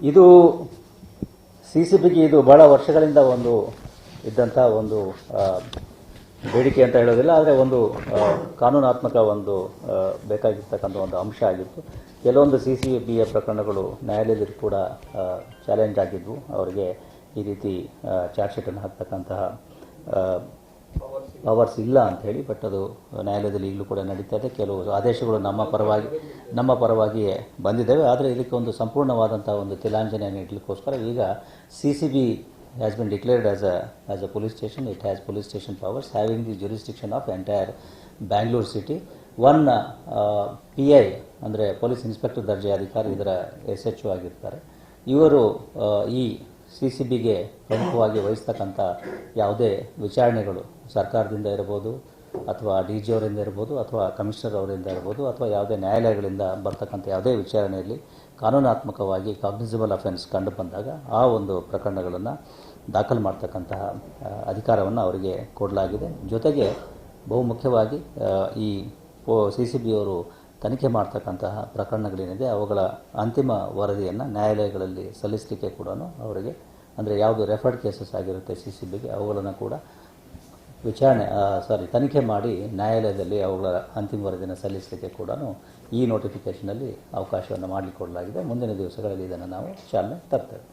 ಇದು C C ಬಿಗೆ ಇದು ಬಹಳ ವರ್ಷಗಳಿಂದ ಒಂದು ಇದ್ದಂತಹ ಒಂದು ಬೇಡಿಕೆ ಅಂತ ಹೇಳೋದಿಲ್ಲ, ಆದರೆ ಒಂದು ಕಾನೂನಾತ್ಮಕ ಒಂದು ಬೇಕಾಗಿರ್ತಕ್ಕಂಥ ಒಂದು ಅಂಶ ಆಗಿತ್ತು. ಕೆಲವೊಂದು ಸಿ ಸಿ ಬಿಯ ಪ್ರಕರಣಗಳು ನ್ಯಾಯಾಲಯದಲ್ಲಿ ಕೂಡ ಚಾಲೆಂಜ್ ಆಗಿದ್ವು. ಅವರಿಗೆ ಈ ರೀತಿ ಚಾರ್ಜ್ ಶೀಟನ್ನು ಹಾಕ್ತಕ್ಕಂತಹ ಪವರ್ಸ್ ಇಲ್ಲ. ಅಂತ ಹೇಳಿ ಬಟ್ ಅದು ನ್ಯಾಯಾಲಯದಲ್ಲಿ ಈಗಲೂ ಕೂಡ ನಡೀತಾ ಇದೆ. ಕೆಲವು ಆದೇಶಗಳು ನಮ್ಮ ಪರವಾಗಿ, ನಮ್ಮ ಪರವಾಗಿಯೇ ಬಂದಿದ್ದಾವೆ. ಆದರೆ ಇದಕ್ಕೆ ಒಂದು ಸಂಪೂರ್ಣವಾದಂಥ ಒಂದು ತಿಲಾಂಜನೆ ನೀಡಲಿಕ್ಕೋಸ್ಕರ ಈಗ C C B has been declared as a a police station it has police station powers having the jurisdiction of entire Bangalore city one P I ಅಂದರೆ ಪೊಲೀಸ್ ಇನ್ಸ್ಪೆಕ್ಟರ್ ದರ್ಜೆ ಅಧಿಕಾರಿ ಇದರ ಎಸ್ ಎಚ್ ಆಗಿರ್ತಾರೆ. ಇವರು ಈ ಸಿ ಸಿ ಬಿಗೆ ಪ್ರಮುಖವಾಗಿ ವಹಿಸ್ತಕ್ಕಂಥ ಯಾವುದೇ ವಿಚಾರಣೆಗಳು ಸರ್ಕಾರದಿಂದ ಇರ್ಬೋದು ಅಥವಾ ಡಿ ಜಿ ಅವರಿಂದ ಇರ್ಬೋದು ಅಥವಾ ಕಮಿಷನರ್ ಅವರಿಂದ ಇರ್ಬೋದು ಅಥವಾ ಯಾವುದೇ ನ್ಯಾಯಾಲಯಗಳಿಂದ ಬರ್ತಕ್ಕಂಥ ಯಾವುದೇ ವಿಚಾರಣೆಯಲ್ಲಿ ಕಾನೂನಾತ್ಮಕವಾಗಿ ಕಾಗ್ನಿಸಿಬಲ್ ಅಫೆನ್ಸ್ ಕಂಡು ಬಂದಾಗ ಆ ಒಂದು ಪ್ರಕರಣಗಳನ್ನು ದಾಖಲು ಮಾಡ್ತಕ್ಕಂತಹ ಅಧಿಕಾರವನ್ನು ಅವರಿಗೆ ಕೊಡಲಾಗಿದೆ. ಜೊತೆಗೆ ಬಹುಮುಖ್ಯವಾಗಿ ಈ ಸಿ ಸಿ ಬಿ ಅವರು ತನಿಖೆ ಮಾಡ್ತಕ್ಕಂತಹ ಪ್ರಕರಣಗಳೇನಿದೆ, ಅವುಗಳ ಅಂತಿಮ ವರದಿಯನ್ನು ನ್ಯಾಯಾಲಯಗಳಲ್ಲಿ ಸಲ್ಲಿಸಲಿಕ್ಕೆ ಕೂಡ ಅವರಿಗೆ, ಅಂದರೆ ಯಾವುದು ರೆಫರ್ಡ್ ಕೇಸಸ್ ಆಗಿರುತ್ತೆ ಸಿ ಸಿ ಬಿಗೆ ಅವುಗಳನ್ನು ಕೂಡ ವಿಚಾರಣೆ ಸಾರಿ ತನಿಖೆ ಮಾಡಿ ನ್ಯಾಯಾಲಯದಲ್ಲಿ ಅವುಗಳ ಅಂತಿಮ ವರದಿಯನ್ನು ಸಲ್ಲಿಸಲಿಕ್ಕೆ ಕೂಡ ಈ ನೋಟಿಫಿಕೇಷನಲ್ಲಿ ಅವಕಾಶವನ್ನು ಮಾಡಿಕೊಡಲಾಗಿದೆ ಮುಂದಿನ ದಿವಸಗಳಲ್ಲಿ ಇದನ್ನು ನಾವು ಚಾಲನೆ ತರ್ತೇವೆ.